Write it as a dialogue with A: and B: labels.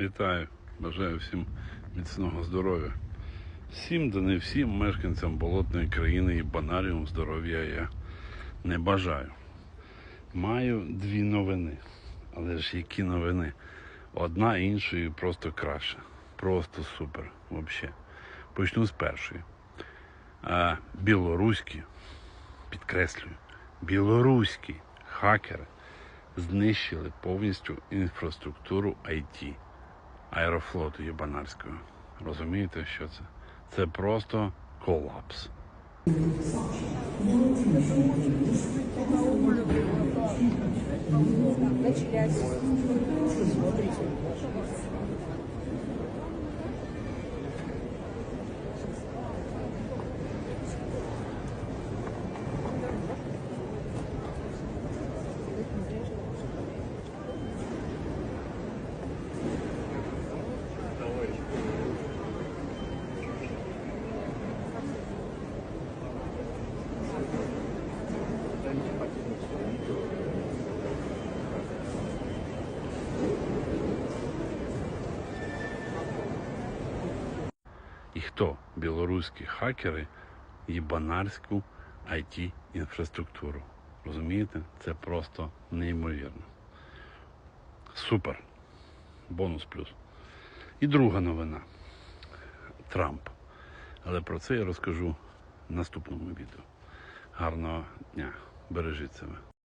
A: Вітаю, бажаю всім міцного здоров'я. Всім, да не всім мешканцям болотної країни і банаріум здоров'я я не бажаю. Маю дві новини. Але ж які новини? Одна іншої просто краще. Просто супер. Взагалі. Почну з першої. А, білоруські, підкреслюю, білоруські хакери знищили повністю інфраструктуру IT аерофлоту Єбанарського. Розумієте, що це? Це просто колапс. І хто? Білоруські хакери єбанарську it інфраструктуру. Розумієте? Це просто неймовірно. Супер. Бонус плюс. І друга новина. Трамп. Але про це я розкажу в наступному відео. Гарного дня. Бережіть себе.